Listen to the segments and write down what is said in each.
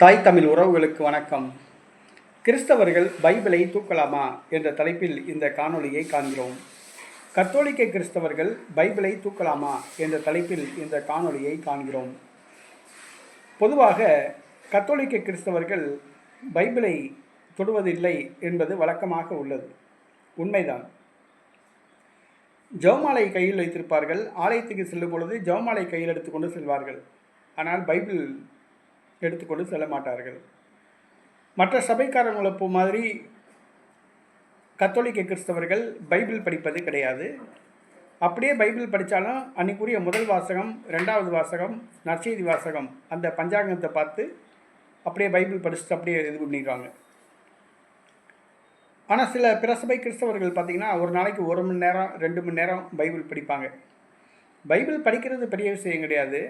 தாய் தமிழ் உறவுகளுக்கு வணக்கம். கிறிஸ்தவர்கள் பைபிளை தூக்கலாமா என்ற தலைப்பில் இந்த காணொளியை காண்கிறோம். கத்தோலிக்க கிறிஸ்தவர்கள் பைபிளை தூக்கலாமா என்ற தலைப்பில் இந்த காணொளியை காண்கிறோம். பொதுவாக கத்தோலிக்க கிறிஸ்தவர்கள் பைபிளை தொடுவதில்லை என்பது வழக்கமாக உள்ளது. உண்மைதான். ஜெவமாலை கையில் வைத்திருப்பார்கள். ஆலயத்துக்கு செல்லும் பொழுது ஜெவமாலை கையில் எடுத்துக்கொண்டு செல்வார்கள். ஆனால் பைபிள் எடுத்துக்கொண்டு செல்ல மாட்டார்கள். மற்ற சபைக்காரங்களை போ மாதிரி கத்தோலிக்க கிறிஸ்தவர்கள் பைபிள் படிப்பது கிடையாது. அப்படியே பைபிள் படித்தாலும் அன்னைக்குரிய முதல் வாசகம் ரெண்டாவது வாசகம் நற்செய்தி வாசகம் அந்த பஞ்சாங்கத்தை பார்த்து அப்படியே பைபிள் படிச்சுட்டு அப்படியே இது பண்ணிடுவாங்க. ஆனால் சில பிரசபை கிறிஸ்தவர்கள் பார்த்திங்கன்னா ஒரு நாளைக்கு ஒரு மணி நேரம் ரெண்டு மணி நேரம் பைபிள் படிப்பாங்க. பைபிள் படிக்கிறது பெரிய விஷயம் கிடையாது.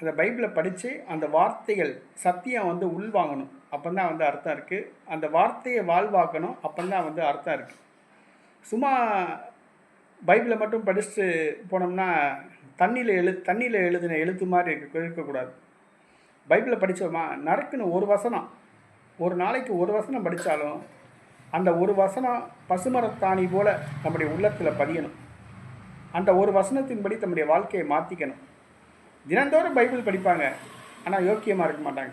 அந்த பைபிளை படித்து அந்த வார்த்தைகள் சத்தியம் வந்து உள்வாங்கணும். அப்போ தான் வந்து அர்த்தம் இருக்குது அந்த வார்த்தையை வாழ்வாக்கணும். அப்போ தான் வந்து அர்த்தம் இருக்குது சும்மா பைபிளை மட்டும் படிச்சுட்டு போனோம்னா தண்ணியில் எழு தண்ணியில் எழுதின எழுத்து மாதிரி இருக்க இருக்கக்கூடாது பைபிளை படித்தோமா நடக்குன்னு ஒரு வசனம். ஒரு நாளைக்கு ஒரு வசனம் படித்தாலும் அந்த ஒரு வசனம் பசுமரத்தாணி போல் நம்முடைய உள்ளத்தில் பதியணும். அந்த ஒரு வசனத்தின்படி தம்முடைய வாழ்க்கையை மாற்றிக்கணும் தினந்தோறும் பைபிள் படிப்பாங்க. ஆனால் யோக்கியமாக இருக்க மாட்டாங்க.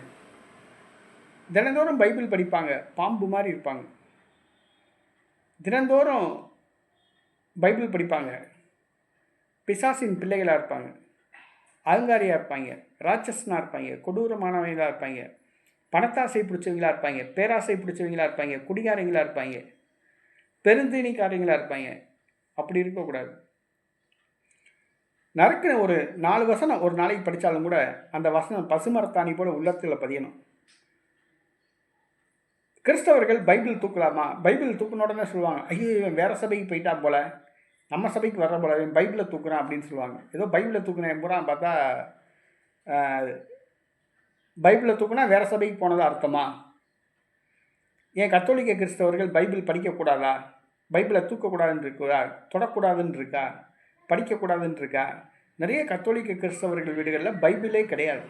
தினந்தோறும் பைபிள் படிப்பாங்க. பாம்பு மாதிரி இருப்பாங்க. தினந்தோறும் பைபிள் படிப்பாங்க. பிசாசின் பிள்ளைகளாக இருப்பாங்க. அகங்காரியாக இருப்பாங்க. ராட்சசனாக இருப்பாங்க. கொடூரமானவங்களாக இருப்பாங்க. பணத்தாசை பிடிச்சவங்களா இருப்பாங்க. பேராசை பிடிச்சவங்களா இருப்பாங்க. குடிகாரங்களா இருப்பாங்க. பெருந்தீனிக்காரங்களாக இருப்பாங்க. அப்படி இருக்கக்கூடாது. நறுக்குன்னு ஒரு நாலு வசனம் ஒரு நாளைக்கு படித்தாலும் கூட அந்த வசனம் பசுமரத்தாணி போல உள்ளத்தில் பதியணும். கிறிஸ்தவர்கள் பைபிள் தூக்கலாமா? பைபிள் தூக்கின உடனே சொல்லுவாங்க ஐயோ இவன் வேறு சபைக்கு போயிட்டா போல நம்ம சபைக்கு வர்ற போல இவன் பைபிளை தூக்குறான் அப்படின்னு சொல்லுவாங்க. ஏதோ பைபிளை தூக்குனேன் பூரா பார்த்தா பைபிளை தூக்குனா வேறு சபைக்கு போனதா அர்த்தமா? ஏன் கத்தோலிக்க கிறிஸ்தவர்கள் பைபிள் படிக்கக்கூடாதா? பைபிளை தூக்கக்கூடாதுன்னு இருக்கா? தொடக்கூடாதுன்னு இருக்கா? படிக்கக்கூடாதுன்னு இருக்கா நிறைய கத்தோலிக்க கிறிஸ்தவர்கள் வீடுகளில் பைபிளே கிடையாது.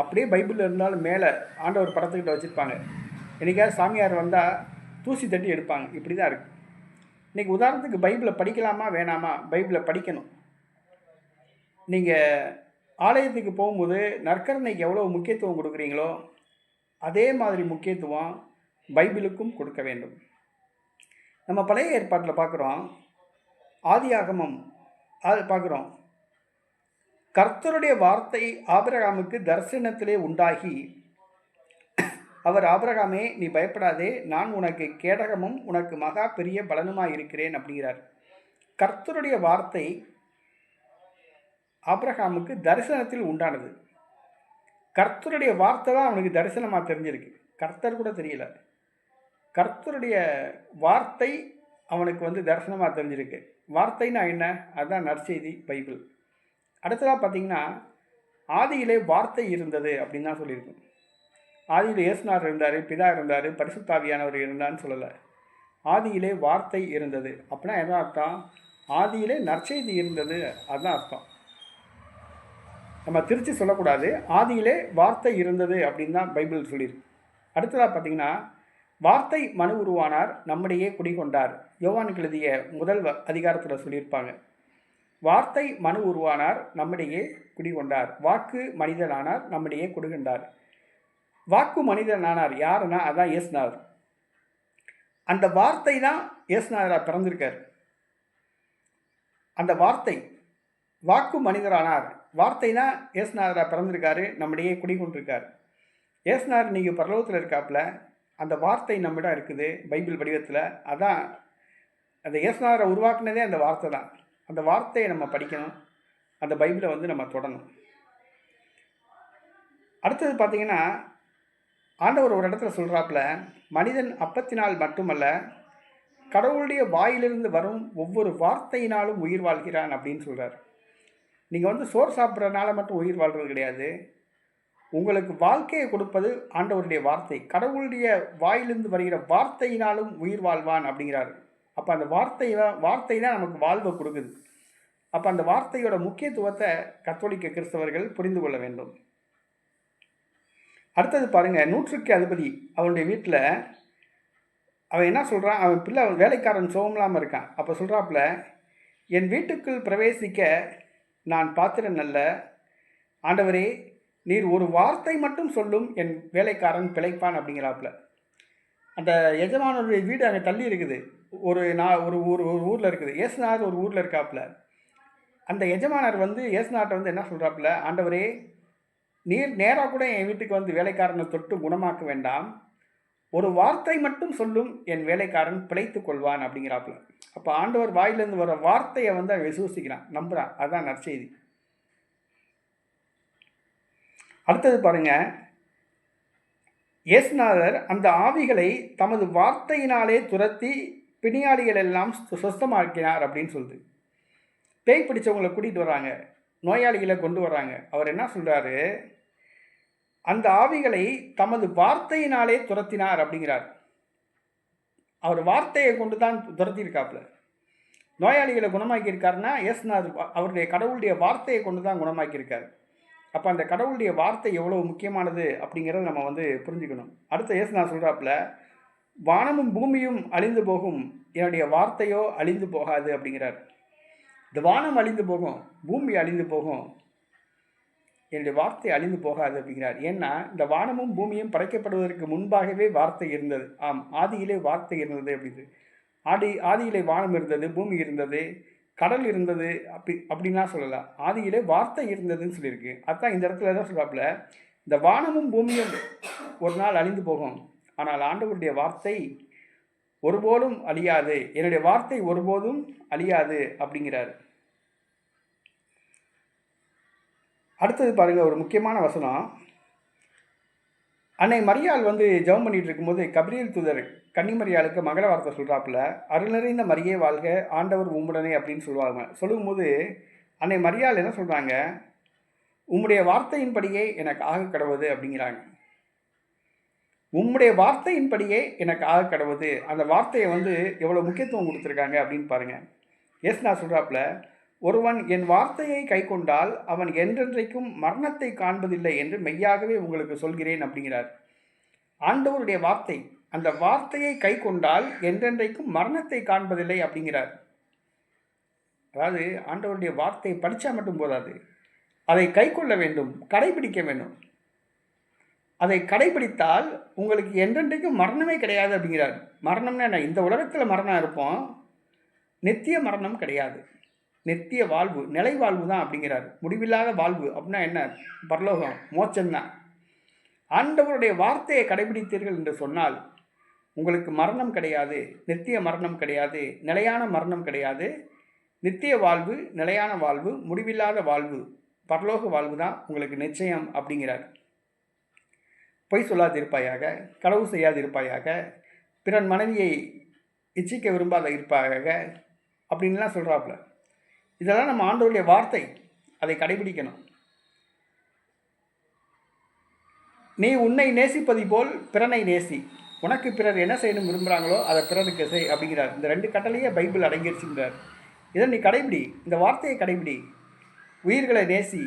அப்படியே பைபிள் இருந்தாலும் மேலே ஆண்டவர் படத்துக்கிட்ட வச்சுருப்பாங்க. என்றைக்காவது சாமியார் வந்தால் தூசி தட்டி எடுப்பாங்க. இப்படி தான் இருக்குது இன்றைக்கி உதாரணத்துக்கு பைபிளை படிக்கலாமா வேணாமா? பைபிளை படிக்கணும். நீங்கள் ஆலயத்துக்கு போகும்போது நற்கரணைக்கு எவ்வளோ முக்கியத்துவம் கொடுக்குறீங்களோ அதே மாதிரி முக்கியத்துவம் பைபிளுக்கும் கொடுக்க வேண்டும். நம்ம பழைய ஏற்பாட்டில் பார்க்குறோம் ஆதி ஆகமம் அது பார்க்குறோம். கர்த்தருடைய வார்த்தை ஆபிரகாமுக்கு தரிசனத்திலே உண்டாகி அவர் ஆபிரகாமே நீ பயப்படாதே நான் உனக்கு கேடகமும் உனக்கு மகா பெரிய பலனுமாக இருக்கிறேன் அப்படிங்கிறார். கர்த்தருடைய வார்த்தை ஆப்ரஹாமுக்கு தரிசனத்தில் உண்டானது. கர்த்தருடைய வார்த்தை தான் அவனுக்கு தரிசனமாக தெரிஞ்சிருக்கு. கர்த்தர் கூட தெரியல. கர்த்தருடைய வார்த்தை அவனுக்கு வந்து தரிசனமாக தெரிஞ்சிருக்கு. வார்த்தைன்னா என்ன? அதுதான் நற்செய்தி பைபிள். அடுத்ததாக பார்த்தீங்கன்னா ஆதியிலே வார்த்தை இருந்தது அப்படின்னு தான் சொல்லியிருக்கும். ஆதியில் இயேசுனார் இருந்தார் பிதா இருந்தார் பரிசுத்தாவியானவர் இருந்தான்னு சொல்லலை. ஆதியிலே வார்த்தை இருந்தது. அப்படின்னா என்ன அர்த்தம்? ஆதியிலே நற்செய்தி இருந்தது. அதுதான் அர்த்தம். நம்ம திருச்சி சொல்லக்கூடாது. ஆதியிலே வார்த்தை இருந்தது அப்படின்னு தான் பைபிள் சொல்லியிருக்கு. அடுத்ததாக பார்த்தீங்கன்னா வார்த்தை மனு உருவானார் நம்மிடையே குடிகொண்டார். யோவானுக்கு எழுதிய முதல் அதிகாரத்தில் சொல்லியிருப்பாங்க. வார்த்தை மனு உருவானார் நம்மிடையே குடிகொண்டார். வாக்கு மனிதனானார் நம்மிடையே குடிகொண்டார் வாக்கு மனிதனானார் யாருன்னா அதான் இயேசுநாதர். அந்த வார்த்தை தான் இயேசுநாதராக பிறந்திருக்கார். அந்த வார்த்தை வாக்கு மனிதரானார். வார்த்தை தான் இயேசுநாதராக பிறந்திருக்காரு நம்மிடையே குடிகொண்டிருக்கார். இயேசுநாதர் நீங்கள் பரலோகத்தில் இருக்காப்புல அந்த வார்த்தை நம்மிடம் இருக்குது பைபிள் வடிவத்தில் அதான் அந்த இயேசுநாதரை உருவாக்குனதே அந்த வார்த்தை தான். அந்த வார்த்தையை நம்ம படிக்கணும் அந்த பைபிளை வந்து நம்ம தொடணும். அடுத்தது பார்த்திங்கன்னா ஆண்டவர் ஒரு இடத்துல சொல்கிறாப்புல மனிதன் அப்பத்தினால் மட்டுமல்ல கடவுளுடைய வாயிலிருந்து வரும் ஒவ்வொரு வார்த்தையினாலும் உயிர் வாழ்கிறான் அப்படின்னு சொல்கிறார் நீங்கள் வந்து சோறு சாப்பிட்றதுனால மட்டும் உயிர் வாழ்கிறது கிடையாது. உங்களுக்கு வாழ்க்கையை கொடுப்பது ஆண்டவருடைய வார்த்தை. கடவுளுடைய வாயிலிருந்து வருகிற வார்த்தையினாலும் உயிர் வாழ்வான் அப்படிங்கிறாரு. அப்போ அந்த வார்த்தை வார்த்தை தான் நமக்கு வாழ்வை கொடுக்குது. அப்போ அந்த வார்த்தையோட முக்கியத்துவத்தை கத்தோலிக்க கிறிஸ்தவர்கள் புரிந்து கொள்ள வேண்டும். அடுத்தது பாருங்கள் நூற்றுக்கு அதிபதி அவனுடைய வீட்டில் அவன் என்ன சொல்கிறான் அவன் பிள்ளை வேலைக்காரன் சோகமில்லாமல் இருக்கான். அப்போ சொல்கிறாப்புல என் வீட்டுக்குள் பிரவேசிக்க நான் பாத்திரம் நல்ல ஆண்டவரே நீர் ஒரு வார்த்தை மட்டும் சொல்லும் என் வேலைக்காரன் பிழைப்பான் அப்படிங்கிறாப்புல. அந்த எஜமானருடைய வீடு அங்கே தள்ளி இருக்குது. ஒரு நான் ஒரு ஊர் ஒரு ஊரில் இருக்குது. ஏசுநாத் ஒரு ஊரில் இருக்காப்புல. அந்த எஜமானர் வந்து ஏசுநாட்டை வந்து என்ன சொல்கிறாப்புல ஆண்டவரே நீர் நேராக கூட என் வீட்டுக்கு வந்து வேலைக்காரனை தொட்டு குணமாக்க வேண்டாம். ஒரு வார்த்தை மட்டும் சொல்லும் என் வேலைக்காரன் பிழைத்து கொள்வான் அப்படிங்கிறாப்புல. அப்போ ஆண்டவர் வாயிலேருந்து வர வார்த்தையை வந்து அவன் விசுவசிக்கிறான். நம்புகிறான் அதுதான் நற்செய்தி. அடுத்தது பாருங்க. இயேசுநாதர் அந்த ஆவிகளை தமது வார்த்தையினாலே துரத்தி பிணியாளிகள் எல்லாம் சு- சுஸ்தமாக்கினார் அப்படின்னு சொல்லுது. பேய் பிடிச்சவங்களை கூட்டிகிட்டு வராங்க. நோயாளிகளை கொண்டு வராங்க. அவர் என்ன சொல்கிறாரு அந்த ஆவிகளை தமது வார்த்தையினாலே துரத்தினார் அப்படிங்கிறார். அவர் வார்த்தையை கொண்டு தான் துரத்தியிருக்காப்புல. நோயாளிகளை குணமாக்கியிருக்காருன்னா இயேசுநாதர் அவருடைய கடவுளுடைய வார்த்தையை கொண்டு தான் குணமாக்கியிருக்காரு. அப்போ அந்த கடவுளுடைய வார்த்தை எவ்வளோ முக்கியமானது அப்படிங்கிறத நம்ம வந்து புரிஞ்சுக்கணும். அடுத்த இயேசுநாதர் சொல்கிறாப்புல வானமும் பூமியும் அழிந்து போகும். என்னுடைய வார்த்தையோ அழிந்து போகாது அப்படிங்கிறார். இந்த வானம் அழிந்து போகும் பூமி அழிந்து போகும். என்னுடைய வார்த்தை அழிந்து போகாது அப்படிங்கிறார். ஏன்னா இந்த வானமும் பூமியும் படைக்கப்படுவதற்கு முன்பாகவே வார்த்தை இருந்தது. ஆம் ஆதியிலே வார்த்தை இருந்தது அப்படின்னு ஆதி ஆதியிலே வானம் இருந்தது பூமி இருந்தது. கடல் இருந்தது அப்படி அப்படின்லாம் சொல்லலாம். ஆதியிலே வார்த்தை இருந்ததுன்னு சொல்லியிருக்கு. அதான் இந்த இடத்துல தான் சொல்லாப்புல இந்த வானமும் பூமியும் ஒரு நாள் அழிந்து போகும். ஆனால் ஆண்டவருடைய வார்த்தை ஒருபோதும் அழியாது. என்னுடைய வார்த்தை ஒருபோதும் அழியாது அப்படிங்கிறார். அடுத்தது பாருங்கள் ஒரு முக்கியமான வசனம். அன்னை மரியாள் வந்து ஜெபம் பண்ணிட்டு இருக்கும்போது கபிரியல் தூதர் கன்னிமரியாளுக்கு மகள வார்த்தை சொல்கிறாப்புல அருள் நிறைந்த மரியே வாழ்க ஆண்டவர் உம்முடனே அப்படின்னு சொல்லுவாங்க. சொல்லும்போது அன்னை மரியாள் என்ன சொல்கிறாங்க உம்முடைய வார்த்தையின்படியே எனக்கு ஆக கடவுது அப்படிங்கிறாங்க. உம்முடைய வார்த்தையின்படியே எனக்கு ஆக கடவுது அந்த வார்த்தையை வந்து எவ்வளோ முக்கியத்துவம் கொடுத்துருக்காங்க அப்படின்னு பாருங்கள் எஸ் நான் சொல்கிறாப்புல ஒருவன் என் வார்த்தையை கைக்கொண்டால் அவன் என்றென்றைக்கும் மரணத்தை காண்பதில்லை என்று மெய்யாகவே உங்களுக்கு சொல்கிறேன் அப்படிங்கிறார். ஆண்டவருடைய வார்த்தை அந்த வார்த்தையை கைக்கொண்டால் என்றென்றைக்கும் மரணத்தை காண்பதில்லை அப்படிங்கிறார். அதாவது ஆண்டவருடைய வார்த்தையை படித்தா மட்டும் போதாது. அதை கைக்கொள்ள வேண்டும் கடைபிடிக்க வேண்டும். அதை கடைபிடித்தால் உங்களுக்கு என்றென்றைக்கும் மரணமே கிடையாது அப்படிங்கிறார். மரணம்னா என்ன? இந்த உலகத்தில் மரணம் இருப்போம். நித்திய மரணம் கிடையாது. நித்திய வாழ்வு நிலை வாழ்வு தான் அப்படிங்கிறார். முடிவில்லாத வாழ்வு அப்படின்னா என்ன? பரலோகம் மோட்சம்தான். ஆண்டவருடைய வார்த்தையை கடைபிடித்தீர்கள் என்று சொன்னால் உங்களுக்கு மரணம் கிடையாது நித்திய மரணம் கிடையாது நிலையான மரணம் கிடையாது. நித்திய வாழ்வு நிலையான வாழ்வு முடிவில்லாத வாழ்வு பரலோக வாழ்வு தான் உங்களுக்கு நிச்சயம் அப்படிங்கிறார். பொய் சொல்லாதிருப்பாயாக களவு செய்யாதிருப்பாயாக பிறன் மனைவியை இச்சிக்க விரும்பாத இருப்பாயாக அப்படின்லாம் சொல்கிறாப்புல இதெல்லாம் நம்ம ஆண்டவருடைய வார்த்தை. அதை கடைபிடிக்கணும். நீ உன்னை நேசிப்பது போல் பிறனை நேசி. உனக்கு பிறர் என்ன செய்யணும் விரும்புகிறாங்களோ அதை பிறருக்கு செய் அப்படிங்கிறார். இந்த ரெண்டு கட்டளையே பைபிள் அடங்கிடுச்சுங்கிறார் இதை நீ கடைபிடி. இந்த வார்த்தையை கடைபிடி. உயிர்களை நேசி.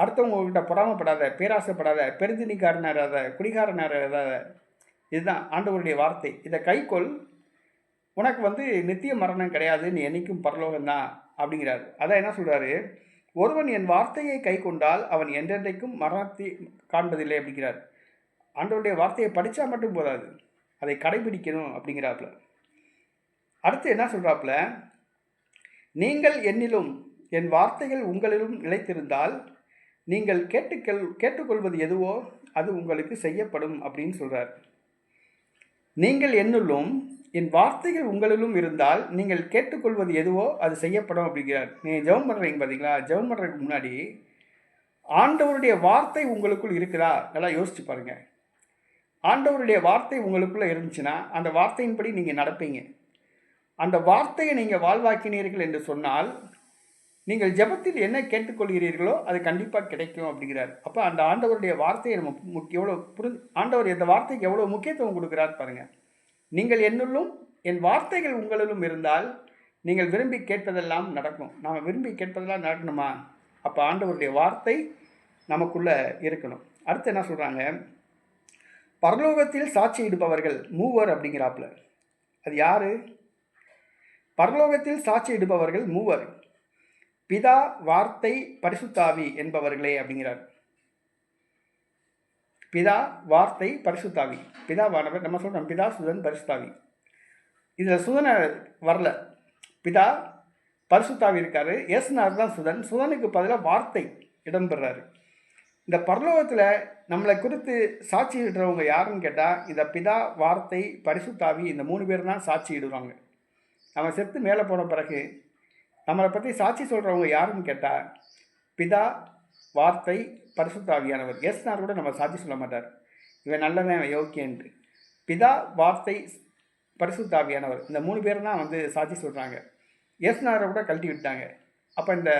அடுத்தவங்ககிட்ட பொறாமப்படாத பேராசைப்படாத பெருந்தினிக்காரனாராத குடிகாரனாராத இதுதான் ஆண்டவருடைய வார்த்தை. இதை கைக்கொள். உனக்கு வந்து நித்திய மரணம் கிடையாது நீ பரலோகம் பரலோகம்தான் அப்படிங்கிறார். அதான் என்ன சொல்கிறாரு ஒருவன் என் வார்த்தையை கை கொண்டால் அவன் என்றென்றைக்கும் மரணத்தை காண்பதில்லை அப்படிங்கிறார். ஆண்டவருடைய வார்த்தையை படித்தா மட்டும் போதாது. அதை கடைபிடிக்கணும் அப்படிங்கிறாப்புல. அடுத்து என்ன சொல்கிறாப்புல நீங்கள் என்னிலும் என் வார்த்தைகள் உங்களிலும் நிலைத்திருந்தால் நீங்கள் கேட்டுக்கொள் கேட்டுக்கொள்வது எதுவோ அது உங்களுக்கு செய்யப்படும் அப்படின்னு சொல்கிறார் நீங்கள் என்னுள்ளும் என் வார்த்தைகள் உங்களிலும் இருந்தால் நீங்கள் கேட்டுக்கொள்வது எதுவோ அது செய்யப்படும் அப்படிங்கிறார். நீங்கள் ஜெபம் பண்ணுறீங்க பார்த்தீங்களா ஜெபம் பண்ணுறதுக்கு முன்னாடி ஆண்டவருடைய வார்த்தை உங்களுக்குள் இருக்குதா? நல்லா யோசிச்சு பாருங்க. ஆண்டவருடைய வார்த்தை உங்களுக்குள்ளே இருந்துச்சுன்னா அந்த வார்த்தையின்படி நீங்கள் நடப்பீங்க. அந்த வார்த்தையை நீங்கள் வாழ்வாக்கினீர்கள் என்று சொன்னால் நீங்கள் ஜெபத்தில் என்ன கேட்டுக்கொள்கிறீர்களோ அது கண்டிப்பாக கிடைக்கும் அப்படிங்கிறார். அப்போ அந்த ஆண்டவருடைய வார்த்தையை நம்ம முக்கிய எவ்வளோ புரிஞ்சு ஆண்டவர் இந்த வார்த்தைக்கு எவ்வளோ முக்கியத்துவம் கொடுக்குறார் பாருங்கள் நீங்கள் என்னுள்ளும் என் வார்த்தைகள் உங்களிலும் இருந்தால் நீங்கள் விரும்பி கேட்பதெல்லாம் நடக்கும். நாம் விரும்பி கேட்பதெல்லாம் நடக்கணுமா? அப்போ ஆண்டவருடைய வார்த்தை நமக்குள்ளே இருக்கணும். அடுத்து என்ன சொல்கிறாங்க பரலோகத்தில் சாட்சியிடுபவர்கள் மூவர் அப்படிங்கிறாப்புல. அது யார்? பரலோகத்தில் சாட்சியிடுபவர்கள் மூவர். பிதா வார்த்தை பரிசுத்தாவி என்பவர்களே அப்படிங்கிறார். பிதா வார்த்தை பரிசுத்தாவி. பிதாவானவர் நம்ம சொல்கிறோம் பிதா சுதன் பரிசுத்தாவி. இதில் சுதனை வரல. பிதா பரிசுத்தாவி இருக்காரு. ஏசுனார் தான் சுதன். சுதனுக்கு பதிலாக வார்த்தை இடம்பெறாரு. இந்த பரலோகத்தில் நம்மளை குறித்து சாட்சி இடுறவங்க யாருன்னு கேட்டால் இந்த பிதா வார்த்தை பரிசுத்தாவி இந்த மூணு பேர் தான் சாட்சி இடுவாங்க. நம்ம செத்து மேலே போன பிறகு நம்மளை பற்றி சாட்சி சொல்கிறவங்க யாருன்னு கேட்டால் பிதா வார்த்தை பரிசுத்தாவியானவர். எஸ்னார் கூட நம்ம சாட்சி சொல்ல மாட்டார். இவன் நல்லவன் இவன் யோக்கியன்ட்டு பிதா வார்த்தை பரிசுத்தாவியானவர். இந்த மூணு பேர் தான் வந்து சாட்சி சொல்கிறாங்க எஸ்னாரை கூட கழட்டி விட்டாங்க. அப்போ இந்த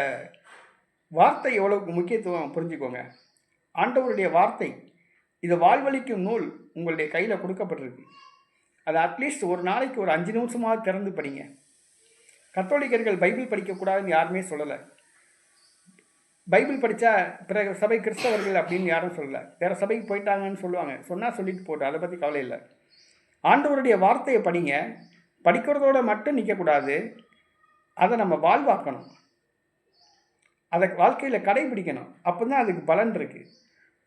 வார்த்தை எவ்வளவுக்கு முக்கியத்துவம் புரிஞ்சுக்கோங்க. ஆண்டவருடைய வார்த்தை இது வாழ்வழிக்கும் நூல் உங்களுடைய கையில் கொடுக்கப்பட்டிருக்கு. அது அட்லீஸ்ட் ஒரு நாளைக்கு ஒரு அஞ்சு நிமிஷமாக திறந்து படிங்க. கத்தோலிக்கர்கள் பைபிள் படிக்கக்கூடாதுன்னு யாருமே சொல்லலை. பைபிள் படித்தா பிற சபை கிறிஸ்தவர்கள் அப்படின்னு யாரும் சொல்லலை. வேறு சபைக்கு போயிட்டாங்கன்னு சொல்லுவாங்க. சொன்னால் சொல்லிட்டு போட்டு அதை பற்றி கவலை இல்லை. ஆண்டவருடைய வார்த்தையை படிங்க. படிக்கிறதோட மட்டும் நிற்கக்கூடாது அதை நம்ம வாழ்வாக்கணும். அதை வாழ்க்கையில் கடைபிடிக்கணும். அப்போ தான் அதுக்கு பலன் இருக்குது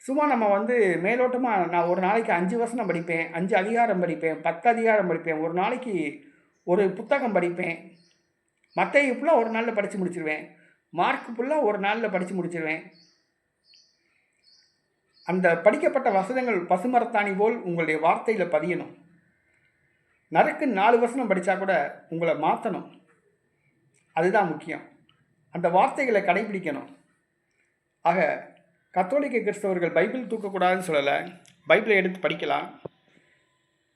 சும்மா நம்ம வந்து மேலோட்டமாக நான் ஒரு நாளைக்கு அஞ்சு வசனம் படிப்பேன் அஞ்சு அதிகாரம் படிப்பேன் பத்து அதிகாரம் படிப்பேன் ஒரு நாளைக்கு ஒரு புத்தகம் படிப்பேன். மற்ற ஃபுல்லாக ஒரு நாளில் படித்து முடிச்சிருவேன். மார்க் ஃபுல்லாக ஒரு நாளில் படித்து முடிச்சிருவேன். அந்த படிக்கப்பட்ட வசனங்கள் பசுமரத்தாணி போல் உங்களுடைய வார்த்தையில் பதியணும். நறுக்கு நாலு வசனம் படித்தா கூட உங்களை மாற்றணும் அதுதான் முக்கியம். அந்த வார்த்தைகளை கடைபிடிக்கணும். ஆக கத்தோலிக்க கிறிஸ்தவர்கள் பைபிள் தூக்கக்கூடாதுன்னு சொல்லலை. பைபிளை எடுத்து படிக்கலாம்.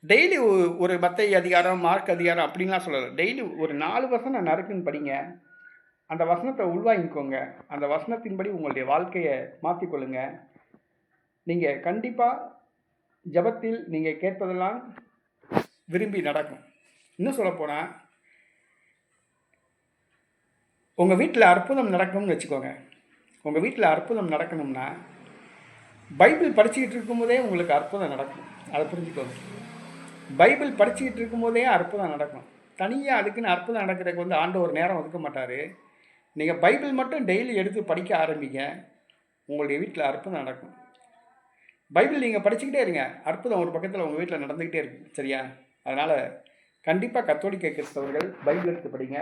டெய்லி ஒரு மத்தை அதிகாரம் மார்க் அதிகாரம் அப்படின்லாம் சொல்லலை. டெய்லி ஒரு நாலு வசனம் நறுக்குன்னு படிங்க. அந்த வசனத்தை உள்வாங்கிக்கோங்க. அந்த வசனத்தின்படி உங்களுடைய வாழ்க்கையை மாற்றிக்கொள்ளுங்க நீங்கள் கண்டிப்பாக ஜபத்தில் நீங்கள் கேட்பதெல்லாம் விரும்பி நடக்கும். இன்னும் சொல்லப்போனால் உங்கள் வீட்டில் அற்புதம் நடக்கும்னு வச்சுக்கோங்க. உங்கள் வீட்டில் அற்புதம் நடக்கணும்னா பைபிள் படிச்சுக்கிட்டு இருக்கும்போதே உங்களுக்கு அற்புதம் நடக்கும். அதை புரிஞ்சுக்கோங்க. பைபிள் படிச்சுக்கிட்டு இருக்கும்போதே அற்புதம் நடக்கும். தனியாக அதுக்குன்னு அற்புதம் நடக்கிறதுக்கு வந்து ஆண்டு ஒரு நேரம் ஒதுக்க மாட்டார். நீங்கள் பைபிள் மட்டும் டெய்லி எடுத்து படிக்க ஆரம்பிங்க உங்களுடைய வீட்டில் அற்புதம் நடக்கும். பைபிள் நீங்கள் படிச்சுக்கிட்டே இருங்க. அற்புதம் ஒரு பக்கத்தில் உங்கள் வீட்டில் நடந்துக்கிட்டே இருக்கு சரியா? அதனால் கண்டிப்பாக கத்தோலிக்க கிறிஸ்தவர்கள் பைபிள் எடுத்து படிங்க.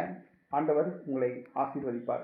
ஆண்டவர் உங்களை ஆசீர்வதிப்பார்.